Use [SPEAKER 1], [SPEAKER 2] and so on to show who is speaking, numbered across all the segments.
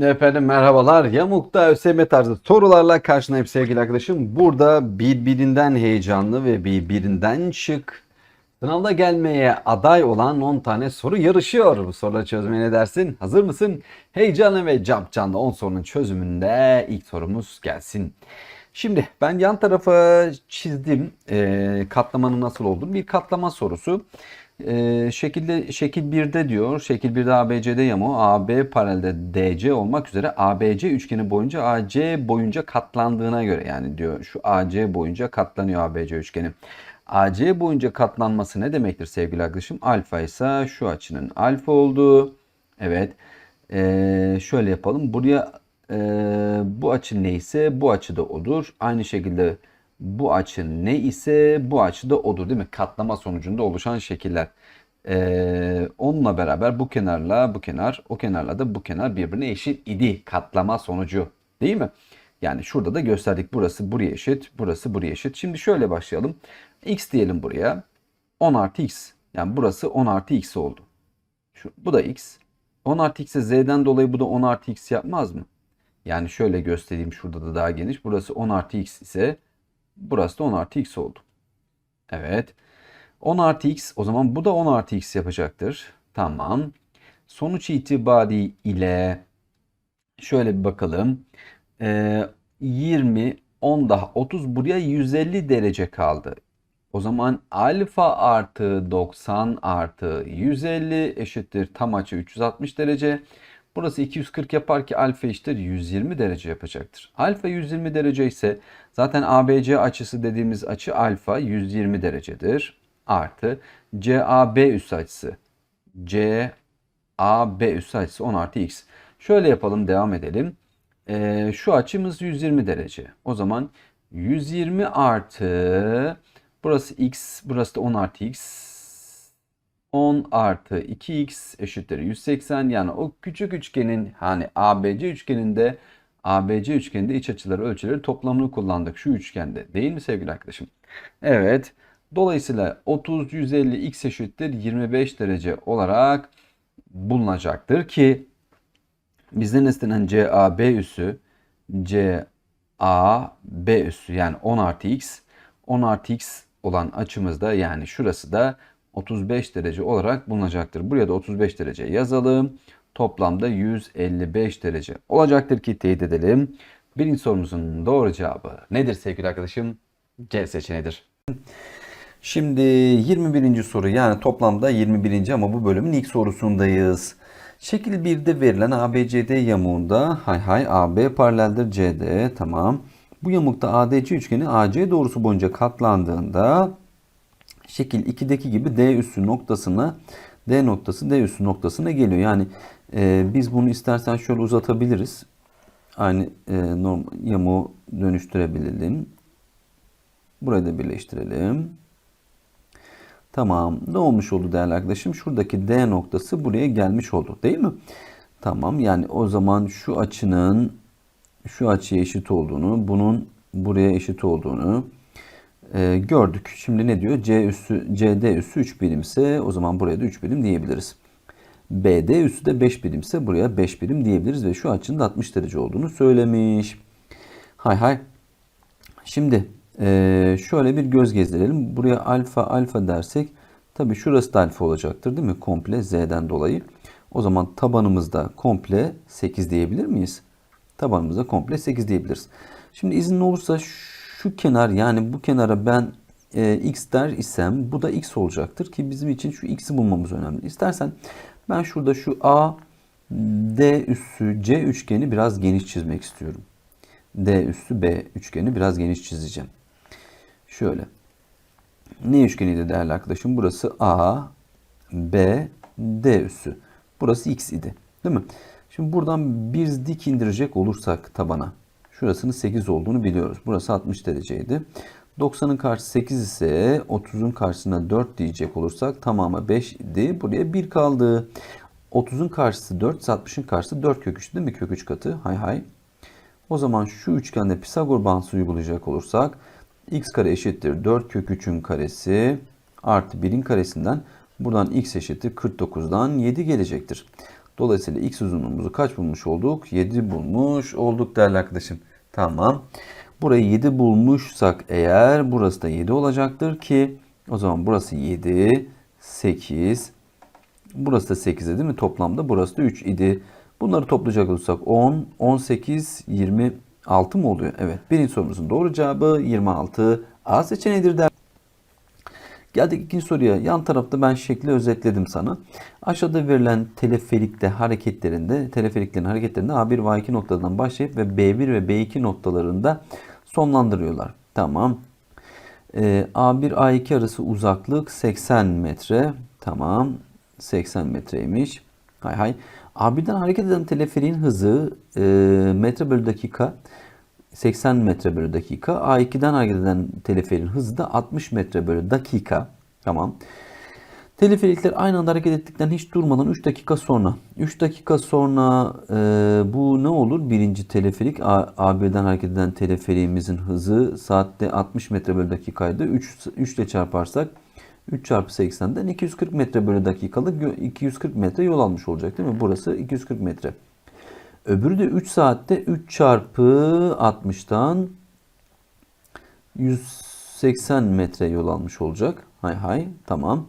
[SPEAKER 1] Efendim merhabalar. Yamuk'ta ÖSYM tarzı sorularla karşınayım sevgili arkadaşım. Burada birbirinden heyecanlı ve birbirinden şık sınavda gelmeye aday olan 10 tane soru yarışıyor. Bu soruları çözmeye ne dersin? Hazır mısın? Heyecanlı ve capcanlı 10 sorunun çözümünde ilk sorumuz gelsin. Şimdi ben yan tarafa çizdim e, katlamanın nasıl olduğunu. Bir katlama sorusu. E, şekilde şekil 1'de diyor. Şekil 1'de ABC'de yamuğu AB paralelde DC olmak üzere ABC üçgeni boyunca AC boyunca katlandığına göre yani diyor şu AC boyunca katlanıyor ABC üçgeni. AC boyunca katlanması ne demektir sevgili arkadaşım? Alfa ise şu açının alfa olduğu. Evet. E, şöyle yapalım. Buraya e, bu açı neyse bu açı da odur. Aynı şekilde bu açı ne ise bu açı da odur değil mi? Katlama sonucunda oluşan şekiller. Ee, onunla beraber bu kenarla bu kenar, o kenarla da bu kenar birbirine eşit idi. Katlama sonucu değil mi? Yani şurada da gösterdik. Burası buraya eşit, burası buraya eşit. Şimdi şöyle başlayalım. X diyelim buraya. 10 artı X. Yani burası 10 artı X oldu. Şu, bu da X. 10 artı X'e Z'den dolayı bu da 10 artı X yapmaz mı? Yani şöyle göstereyim şurada da daha geniş. Burası 10 artı X ise Burası da 10 artı x oldu. Evet. 10 artı x o zaman bu da 10 artı x yapacaktır. Tamam. Sonuç itibariyle şöyle bir bakalım. Ee, 20, 10 daha 30 buraya 150 derece kaldı. O zaman alfa artı 90 artı 150 eşittir tam açı 360 derece. Burası 240 yapar ki alfa eşittir 120 derece yapacaktır. Alfa 120 derece ise zaten ABC açısı dediğimiz açı alfa 120 derecedir. Artı CAB üssü açısı. CAB üssü açısı 10 artı x. Şöyle yapalım devam edelim. Ee, şu açımız 120 derece. O zaman 120 artı burası x burası da 10 artı x 10 artı 2x eşittir 180 yani o küçük üçgenin hani ABC üçgeninde ABC üçgeninde iç açıları ölçüleri toplamını kullandık şu üçgende değil mi sevgili arkadaşım? Evet. Dolayısıyla 30 150 x eşittir 25 derece olarak bulunacaktır ki bizden istenen CAB üssü CAB üssü yani 10 artı x 10 artı x olan açımızda yani şurası da 35 derece olarak bulunacaktır. Buraya da 35 derece yazalım. Toplamda 155 derece olacaktır ki teyit edelim. Birinci sorumuzun doğru cevabı nedir sevgili arkadaşım? C seçeneğidir. Şimdi 21. soru yani toplamda 21. ama bu bölümün ilk sorusundayız. Şekil 1'de verilen ABCD yamuğunda hay hay AB paraleldir CD tamam. Bu yamukta ADC üçgeni AC doğrusu boyunca katlandığında şekil 2'deki gibi D üssü noktasına D noktası D üssü noktasına geliyor. Yani e, biz bunu istersen şöyle uzatabiliriz. Aynı e, normal yamuğu dönüştürebilelim. Burayı da birleştirelim. Tamam. Ne olmuş oldu değerli arkadaşım? Şuradaki D noktası buraya gelmiş oldu. Değil mi? Tamam. Yani o zaman şu açının şu açıya eşit olduğunu, bunun buraya eşit olduğunu e, gördük. Şimdi ne diyor? C üssü, CD üssü 3 birimse o zaman buraya da 3 birim diyebiliriz. BD üssü de 5 birimse buraya 5 birim diyebiliriz ve şu açının da 60 derece olduğunu söylemiş. Hay hay. Şimdi e, şöyle bir göz gezdirelim. Buraya alfa alfa dersek tabi şurası da alfa olacaktır değil mi? Komple Z'den dolayı. O zaman tabanımızda komple 8 diyebilir miyiz? Tabanımızda komple 8 diyebiliriz. Şimdi izin olursa kenar yani bu kenara ben e, x der isem bu da x olacaktır ki bizim için şu x'i bulmamız önemli. İstersen ben şurada şu a d üssü c üçgeni biraz geniş çizmek istiyorum. d üssü b üçgeni biraz geniş çizeceğim. Şöyle. Ne üçgeniydi değerli arkadaşım? Burası a b d üssü. Burası x idi. Değil mi? Şimdi buradan bir dik indirecek olursak tabana Şurasının 8 olduğunu biliyoruz. Burası 60 dereceydi. 90'ın karşısı 8 ise 30'un karşısına 4 diyecek olursak tamamı 5 idi. Buraya 1 kaldı. 30'un karşısı 4 60'ın karşısı 4 kök 3 değil mi? Kök 3 katı. Hay hay. O zaman şu üçgende Pisagor bağıntısı uygulayacak olursak x kare eşittir 4 kök 3'ün karesi artı 1'in karesinden buradan x eşittir 49'dan 7 gelecektir. Dolayısıyla x uzunluğumuzu kaç bulmuş olduk? 7 bulmuş olduk değerli arkadaşım. Tamam. Burayı 7 bulmuşsak eğer burası da 7 olacaktır ki o zaman burası 7, 8, burası da 8'e değil mi? Toplamda burası da 3 idi. Bunları toplayacak olursak 10, 18, 26 mı oluyor? Evet. Birinci sorumuzun doğru cevabı 26. A seçeneğidir der. Geldik ikinci soruya. Yan tarafta ben şekli özetledim sana. Aşağıda verilen teleferikte hareketlerinde, teleferiklerin hareketlerinde A1 ve A2 noktadan başlayıp ve B1 ve B2 noktalarında sonlandırıyorlar. Tamam. Ee, A1 A2 arası uzaklık 80 metre. Tamam. 80 metreymiş. Hay hay. A1'den hareket eden teleferiğin hızı e, metre bölü dakika 80 metre bölü dakika. A2'den hareket eden teleferin hızı da 60 metre bölü dakika. Tamam. Teleferikler aynı anda hareket ettikten hiç durmadan 3 dakika sonra. 3 dakika sonra e, bu ne olur? Birinci teleferik A, A1'den hareket eden teleferiğimizin hızı saatte 60 metre bölü dakikaydı. 3, 3 ile çarparsak 3 çarpı 80'den 240 metre bölü dakikalık 240 metre yol almış olacak değil mi? Burası 240 metre. Öbürü de 3 saatte 3 çarpı 60'tan 180 metre yol almış olacak. Hay hay tamam.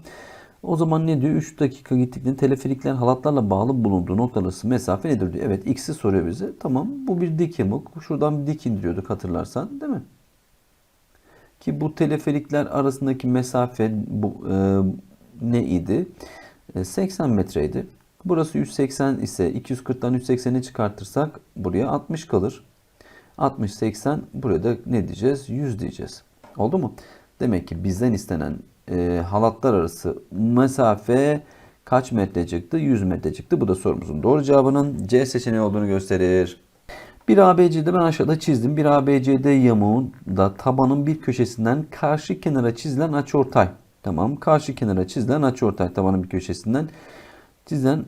[SPEAKER 1] O zaman ne diyor? 3 dakika gittiklerinde teleferiklerin halatlarla bağlı bulunduğu nokta arası mesafe nedir diyor. Evet x'i soruyor bize. Tamam bu bir dik yamuk. Şuradan bir dik indiriyorduk hatırlarsan değil mi? Ki bu teleferikler arasındaki mesafe bu, e, ne idi? E, 80 metreydi. Burası 180 ise 240'tan 180'i çıkartırsak buraya 60 kalır. 60, 80 buraya da ne diyeceğiz? 100 diyeceğiz. Oldu mu? Demek ki bizden istenen e, halatlar arası mesafe kaç metre çıktı? 100 metre çıktı. Bu da sorumuzun doğru cevabının C seçeneği olduğunu gösterir. Bir ABC'de ben aşağıda çizdim. Bir ABCD yamuğun da tabanın bir köşesinden karşı kenara çizilen açıortay. Tamam. Karşı kenara çizilen açıortay tabanın bir köşesinden çizilen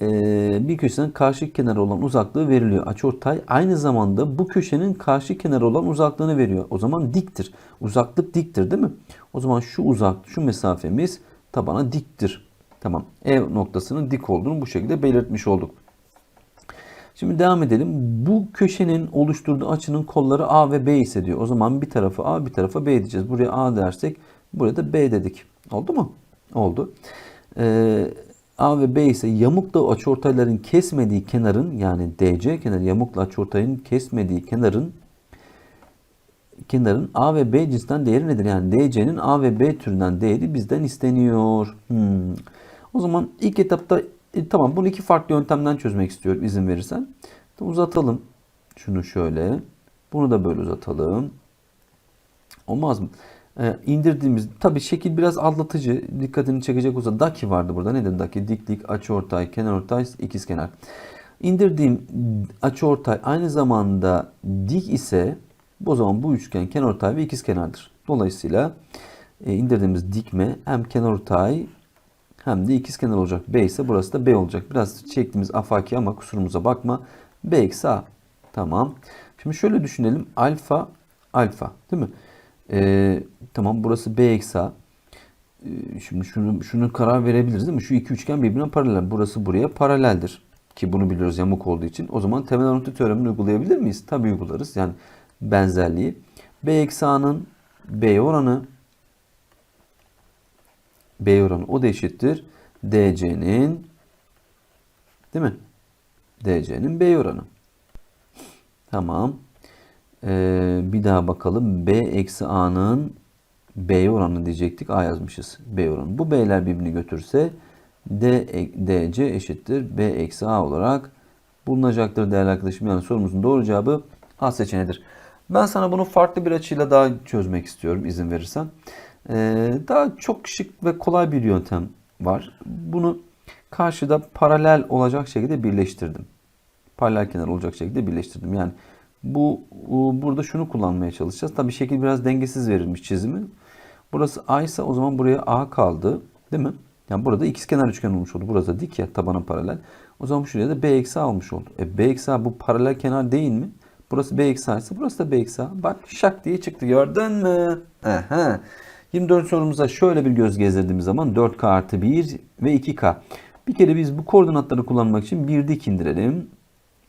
[SPEAKER 1] e, bir köşeden karşı kenara olan uzaklığı veriliyor. Açıortay aynı zamanda bu köşenin karşı kenara olan uzaklığını veriyor. O zaman diktir. Uzaklık diktir değil mi? O zaman şu uzak, şu mesafemiz tabana diktir. Tamam. E noktasının dik olduğunu bu şekilde belirtmiş olduk. Şimdi devam edelim. Bu köşenin oluşturduğu açının kolları A ve B ise diyor. O zaman bir tarafı A bir tarafa B diyeceğiz. Buraya A dersek buraya da B dedik. Oldu mu? Oldu. Ee, A ve B ise yamukla açıortayların kesmediği kenarın yani DC kenarı yamukla açıortayın kesmediği kenarın kenarın A ve B cinsinden değeri nedir? Yani DC'nin A ve B türünden değeri bizden isteniyor. Hmm. O zaman ilk etapta e, tamam bunu iki farklı yöntemden çözmek istiyorum izin verirsen. Uzatalım. Şunu şöyle. Bunu da böyle uzatalım. Olmaz mı? Ee, indirdiğimiz tabi şekil biraz aldatıcı. Dikkatini çekecek olsa daki vardı burada. Nedir daki? Diklik, açıortay, kenarortay, ikizkenar. İndirdiğim açıortay aynı zamanda dik ise o zaman bu üçgen kenarortay ve ikizkenardır. Dolayısıyla e, indirdiğimiz dikme hem kenarortay hem de ikizkenar olacak. B ise burası da B olacak. Biraz çektiğimiz afaki ama kusurumuza bakma. B eksi A. Tamam. Şimdi şöyle düşünelim. Alfa, alfa değil mi? Ee, tamam burası B eksi A. Ee, şimdi şunu, şunu karar verebiliriz değil mi? Şu iki üçgen birbirine paralel. Burası buraya paraleldir. Ki bunu biliyoruz yamuk olduğu için. O zaman temel ayrıntı teoremini uygulayabilir miyiz? Tabii uygularız. Yani benzerliği. B eksi A'nın B oranı B oranı o da eşittir. DC'nin değil mi? DC'nin B oranı. Tamam. Ee, bir daha bakalım. B eksi A'nın B oranı diyecektik. A yazmışız. B oranı. Bu B'ler birbirini götürse D, DC eşittir. B eksi A olarak bulunacaktır değerli arkadaşım. Yani sorumuzun doğru cevabı A seçeneğidir. Ben sana bunu farklı bir açıyla daha çözmek istiyorum izin verirsen. Ee, daha çok şık ve kolay bir yöntem var. Bunu karşıda paralel olacak şekilde birleştirdim. Paralel kenar olacak şekilde birleştirdim. Yani bu burada şunu kullanmaya çalışacağız. Tabii şekil biraz dengesiz verilmiş çizimi. Burası A ise o zaman buraya A kaldı. Değil mi? Yani burada ikizkenar üçgen olmuş oldu. Burası dik ya tabana paralel. O zaman şuraya da B eksi A olmuş oldu. E B eksi bu paralel kenar değil mi? Burası B eksi ise burası da B eksi. Bak şak diye çıktı gördün mü? Aha. 24 sorumuza şöyle bir göz gezdirdiğimiz zaman 4K artı 1 ve 2K. Bir kere biz bu koordinatları kullanmak için bir dik indirelim.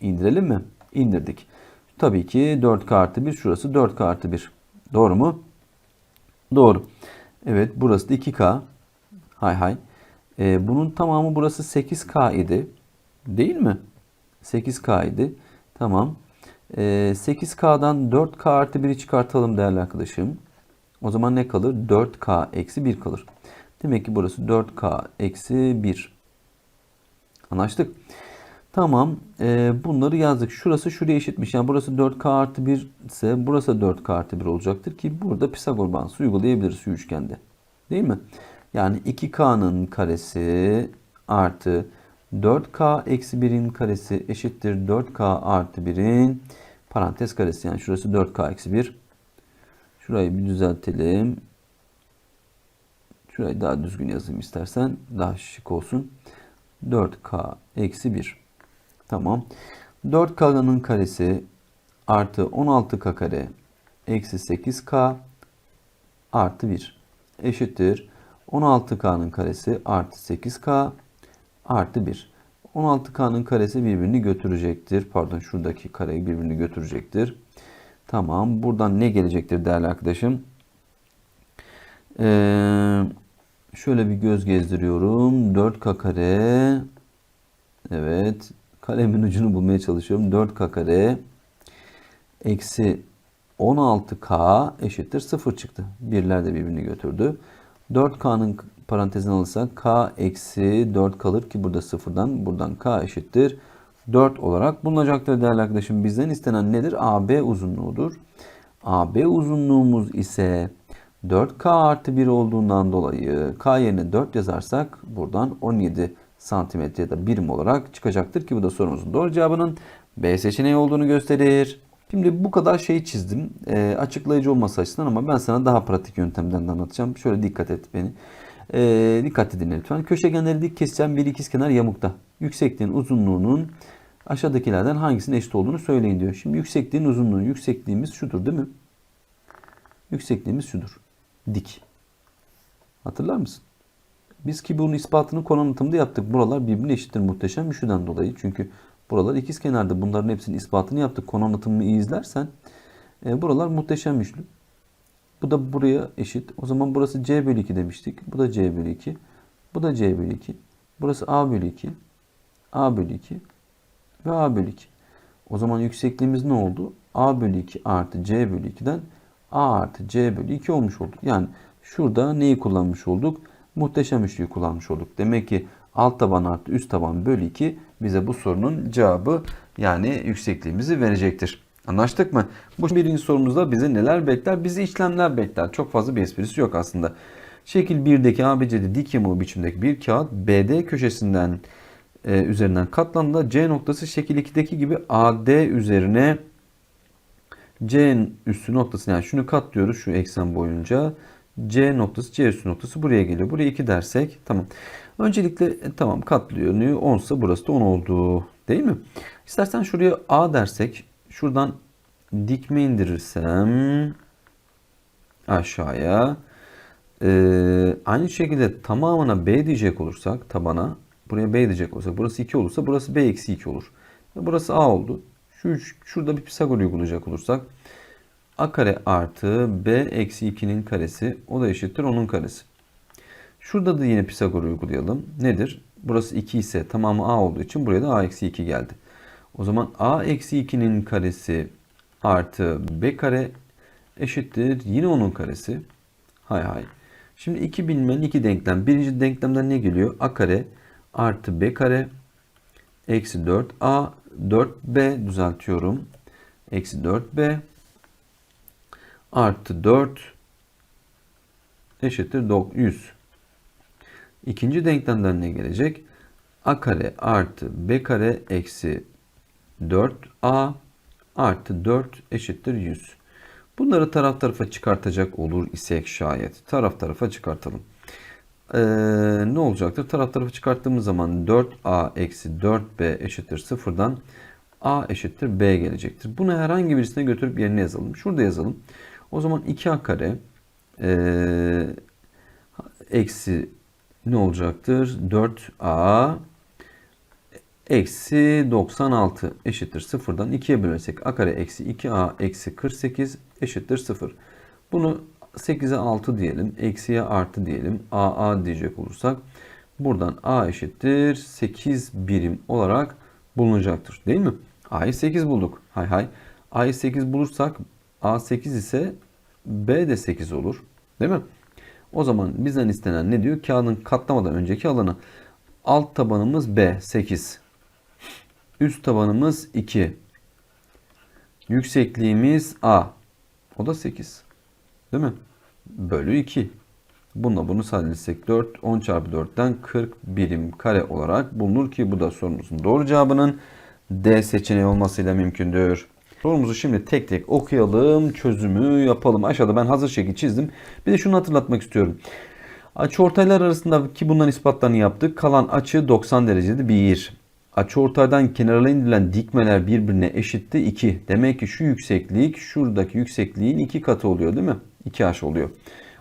[SPEAKER 1] İndirelim mi? İndirdik. Tabii ki 4K artı 1 şurası 4K artı 1. Doğru mu? Doğru. Evet burası da 2K. Hay hay. Ee, bunun tamamı burası 8K idi. Değil mi? 8K idi. Tamam. Ee, 8K'dan 4K artı 1'i çıkartalım değerli arkadaşım. O zaman ne kalır? 4K eksi 1 kalır. Demek ki burası 4K eksi 1. Anlaştık. Tamam. Ee, bunları yazdık. Şurası şuraya eşitmiş. Yani burası 4K artı 1 ise burası 4K artı 1 olacaktır ki burada Pisagor bağıntısı uygulayabiliriz şu üçgende. Değil mi? Yani 2K'nın karesi artı 4K eksi 1'in karesi eşittir 4K artı 1'in parantez karesi. Yani şurası 4K eksi 1. Şurayı bir düzeltelim. Şurayı daha düzgün yazayım istersen. Daha şık olsun. 4K eksi 1. Tamam. 4K'nın karesi artı 16K kare eksi 8K artı 1 eşittir. 16K'nın karesi artı 8K artı 1. 16K'nın karesi birbirini götürecektir. Pardon şuradaki kareyi birbirini götürecektir. Tamam. Buradan ne gelecektir değerli arkadaşım? Ee, şöyle bir göz gezdiriyorum. 4K kare. Evet. Kalemin ucunu bulmaya çalışıyorum. 4K kare. Eksi 16K eşittir 0 çıktı. Birler de birbirini götürdü. 4K'nın parantezine alırsak K eksi 4 kalır ki burada sıfırdan buradan K eşittir 4 olarak bulunacaktır değerli arkadaşım. Bizden istenen nedir? AB uzunluğudur. AB uzunluğumuz ise 4K artı 1 olduğundan dolayı K yerine 4 yazarsak buradan 17 santimetre ya da birim olarak çıkacaktır ki bu da sorumuzun doğru cevabının B seçeneği olduğunu gösterir. Şimdi bu kadar şey çizdim. E, açıklayıcı olması açısından ama ben sana daha pratik yöntemden de anlatacağım. Şöyle dikkat et beni. E, dikkatli dinle lütfen. Köşegenleri dik keseceğim bir ikizkenar yamukta. Yüksekliğin uzunluğunun aşağıdakilerden hangisinin eşit olduğunu söyleyin diyor. Şimdi yüksekliğin uzunluğu. Yüksekliğimiz şudur değil mi? Yüksekliğimiz şudur. Dik. Hatırlar mısın? Biz ki bunun ispatını konu anlatımında yaptık. Buralar birbirine eşittir muhteşem üçlüden dolayı. Çünkü buralar ikiz kenarda. Bunların hepsinin ispatını yaptık. Konu anlatımını iyi izlersen e, buralar muhteşem üçlü. Bu da buraya eşit. O zaman burası C bölü 2 demiştik. Bu da C bölü 2. Bu da C bölü 2. Burası A bölü 2. A bölü 2. Ve A bölü 2. O zaman yüksekliğimiz ne oldu? A bölü 2 artı C bölü 2'den A artı C bölü 2 olmuş oldu. Yani şurada neyi kullanmış olduk? Muhteşem üçlüyü kullanmış olduk. Demek ki alt taban artı üst taban bölü 2 bize bu sorunun cevabı yani yüksekliğimizi verecektir. Anlaştık mı? Bu birinci sorumuzda bizi neler bekler? Bizi işlemler bekler. Çok fazla bir esprisi yok aslında. Şekil 1'deki ABC'de dik yamuğu biçimdeki bir kağıt BD köşesinden e, üzerinden katlandığında C noktası şekil 2'deki gibi AD üzerine C'nin üstü noktası yani şunu katlıyoruz şu eksen boyunca. C noktası C üstü noktası buraya geliyor. Buraya 2 dersek tamam. Öncelikle e, tamam katlıyor. 10 ise burası da 10 oldu. Değil mi? İstersen şuraya A dersek şuradan dikme indirirsem aşağıya ee, aynı şekilde tamamına B diyecek olursak tabana buraya B diyecek olursak burası 2 olursa burası B eksi 2 olur. Burası A oldu. Şu şurada bir Pisagor uygulayacak olursak A kare artı B eksi 2'nin karesi o da eşittir onun karesi. Şurada da yine Pisagor uygulayalım. Nedir? Burası 2 ise tamamı A olduğu için buraya da A eksi 2 geldi. O zaman A eksi 2'nin karesi artı B kare eşittir yine onun karesi. Hay hay. Şimdi iki bilinen iki denklem. Birinci denklemden ne geliyor? A kare artı B kare eksi 4A 4B düzeltiyorum. Eksi 4B artı 4 eşittir 100. İkinci denklemden ne gelecek? A kare artı B kare eksi 4A artı 4 eşittir 100. Bunları taraf tarafa çıkartacak olur isek şayet. Taraf tarafa çıkartalım. Ee, ne olacaktır? Taraf tarafa çıkarttığımız zaman 4A eksi 4B eşittir 0'dan A eşittir B gelecektir. Bunu herhangi birisine götürüp yerine yazalım. Şurada yazalım. O zaman 2A kare ee, eksi ne olacaktır? 4A eksi 96 eşittir 0'dan 2'ye bölersek a kare eksi 2a eksi 48 eşittir 0. Bunu 8'e 6 diyelim. Eksiye artı diyelim. aa diyecek olursak buradan a eşittir 8 birim olarak bulunacaktır. Değil mi? a'yı 8 bulduk. Hay hay. a'yı 8 bulursak a 8 ise b de 8 olur. Değil mi? O zaman bizden istenen ne diyor? Kağıdın katlamadan önceki alanı. Alt tabanımız B 8. Üst tabanımız 2. Yüksekliğimiz A. O da 8. Değil mi? Bölü 2. Bununla bunu sadeleşsek 4. 10 çarpı 4'ten 40 birim kare olarak bulunur ki bu da sorumuzun doğru cevabının D seçeneği olmasıyla mümkündür. Sorumuzu şimdi tek tek okuyalım, çözümü yapalım. Aşağıda ben hazır şekil çizdim. Bir de şunu hatırlatmak istiyorum. Açıortaylar arasındaki bunların ispatlarını yaptık. Kalan açı 90 derecede 1. Açıortaydan kenara indirilen dikmeler birbirine eşitti 2. Demek ki şu yükseklik şuradaki yüksekliğin 2 katı oluyor değil mi? 2h oluyor.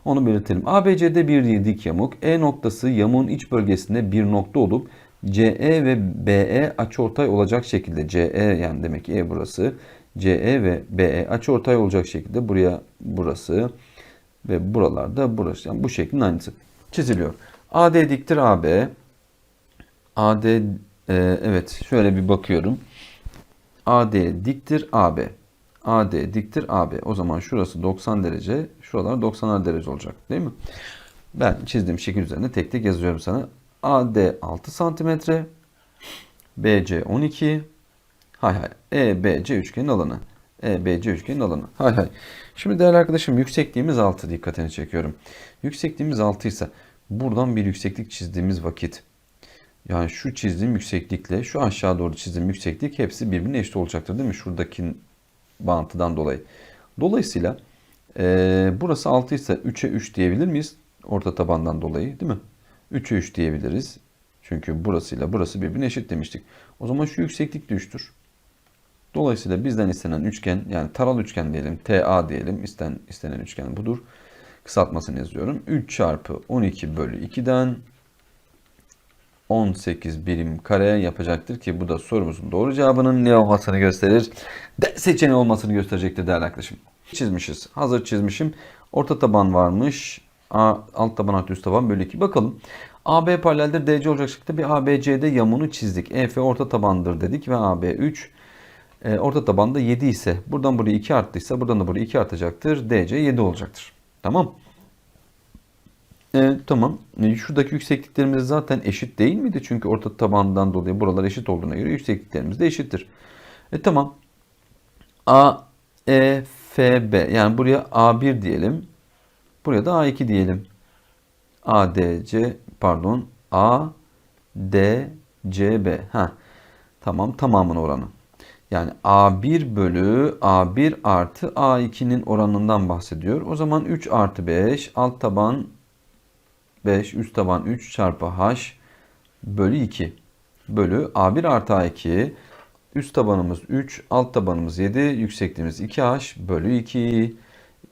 [SPEAKER 1] Onu belirtelim. ABC'de bir dik yamuk. E noktası yamuğun iç bölgesinde bir nokta olup CE ve BE açıortay olacak şekilde CE yani demek ki E burası. CE ve BE açıortay olacak şekilde buraya burası ve buralarda burası. Yani bu şeklin aynısı çiziliyor. AD diktir AB. AD e, evet şöyle bir bakıyorum. AD diktir AB. AD diktir AB. O zaman şurası 90 derece, şuralar 90 derece olacak değil mi? Ben çizdiğim şekil üzerinde tek tek yazıyorum sana. AD 6 santimetre, BC 12, hay hay, EBC üçgenin alanı. EBC üçgenin alanı. Hay hay. Şimdi değerli arkadaşım yüksekliğimiz 6 dikkatini çekiyorum. Yüksekliğimiz 6 ise buradan bir yükseklik çizdiğimiz vakit yani şu çizdiğim yükseklikle şu aşağı doğru çizdiğim yükseklik hepsi birbirine eşit olacaktır değil mi? Şuradaki bağıntıdan dolayı. Dolayısıyla e, burası 6 ise 3'e 3 diyebilir miyiz? Orta tabandan dolayı değil mi? 3'e 3 diyebiliriz. Çünkü burasıyla burası birbirine eşit demiştik. O zaman şu yükseklik de 3'tür. Dolayısıyla bizden istenen üçgen yani taral üçgen diyelim TA diyelim isten, istenen üçgen budur. Kısaltmasını yazıyorum. 3 çarpı 12 bölü 2'den 18 birim kare yapacaktır ki bu da sorumuzun doğru cevabının ne olmasını gösterir. D seçeneği olmasını gösterecektir değerli arkadaşım. Çizmişiz. Hazır çizmişim. Orta taban varmış. A, alt taban artı üst taban bölü 2. Bakalım. AB paraleldir DC olacak şekilde bir ABC'de yamunu çizdik. EF orta tabandır dedik ve AB 3. E, orta tabanda 7 ise buradan buraya 2 arttıysa buradan da buraya 2 artacaktır. DC 7 olacaktır. Tamam. E, tamam. E, şuradaki yüksekliklerimiz zaten eşit değil miydi? Çünkü orta tabandan dolayı buralar eşit olduğuna göre yüksekliklerimiz de eşittir. E tamam. A, E, F, B. Yani buraya A1 diyelim. Buraya da A2 diyelim. A, D, C pardon. A, D, C, B. Ha. Tamam tamamın oranı. Yani A1 bölü A1 artı A2'nin oranından bahsediyor. O zaman 3 artı 5 alt taban 5 üst taban 3 çarpı H bölü 2 bölü A1 artı A2 üst tabanımız 3 alt tabanımız 7 yüksekliğimiz 2H bölü 2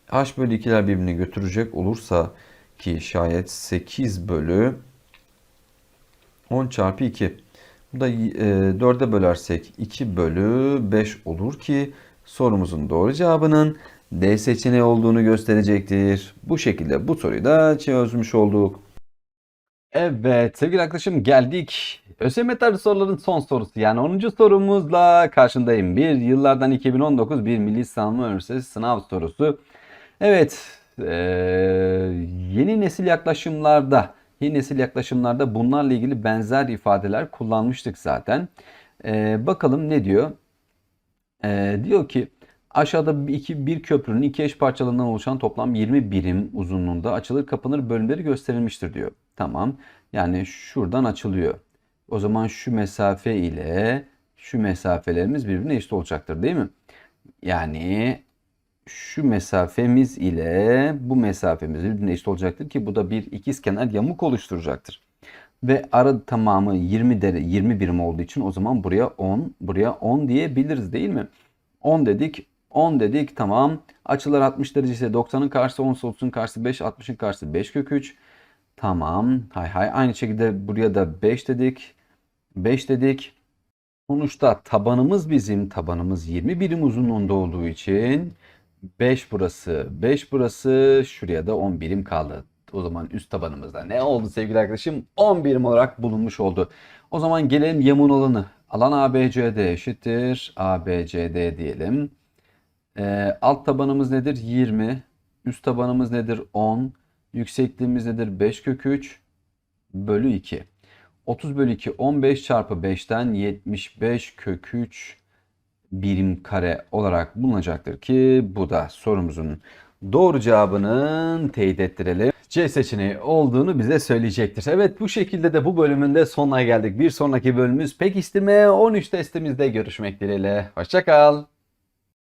[SPEAKER 1] H bölü 2'ler birbirini götürecek olursa ki şayet 8 bölü 10 çarpı 2 bu da e, 4'e bölersek 2 bölü 5 olur ki sorumuzun doğru cevabının D seçeneği olduğunu gösterecektir. Bu şekilde bu soruyu da çözmüş olduk. Evet sevgili arkadaşım geldik. ÖSYM tarzı soruların son sorusu yani 10. sorumuzla karşındayım. Bir yıllardan 2019 bir Milli Savunma Üniversitesi sınav sorusu. Evet e, yeni nesil yaklaşımlarda yeni nesil yaklaşımlarda bunlarla ilgili benzer ifadeler kullanmıştık zaten. E, bakalım ne diyor? E, diyor ki aşağıda iki, bir köprünün iki eş parçalarından oluşan toplam 20 birim uzunluğunda açılır kapanır bölümleri gösterilmiştir diyor. Tamam. Yani şuradan açılıyor. O zaman şu mesafe ile şu mesafelerimiz birbirine eşit olacaktır değil mi? Yani şu mesafemiz ile bu mesafemiz birbirine eşit olacaktır ki bu da bir ikizkenar yamuk oluşturacaktır. Ve ara tamamı 20 dere 20 birim olduğu için o zaman buraya 10, buraya 10 diyebiliriz değil mi? 10 dedik, 10 dedik tamam. Açılar 60 derece ise 90'ın karşısı 10, 30'un karşısı 5, 60'ın karşısı 5 kök 3. Tamam. Hay hay. Aynı şekilde buraya da 5 dedik. 5 dedik. Sonuçta tabanımız bizim tabanımız 20 birim uzunluğunda olduğu için 5 burası 5 burası şuraya da 10 birim kaldı. O zaman üst tabanımızda ne oldu sevgili arkadaşım? 10 birim olarak bulunmuş oldu. O zaman gelelim yamuğun alanı. Alan ABCD eşittir. ABCD diyelim. Ee, alt tabanımız nedir? 20. Üst tabanımız nedir? 10. Yüksekliğimiz nedir? 5 kök 3 bölü 2. 30 bölü 2 15 çarpı 5'ten 75 kök 3 birim kare olarak bulunacaktır ki bu da sorumuzun doğru cevabının teyit ettirelim. C seçeneği olduğunu bize söyleyecektir. Evet bu şekilde de bu bölümün de sonuna geldik. Bir sonraki bölümümüz pekiştirme 13 testimizde görüşmek dileğiyle. Hoşçakal.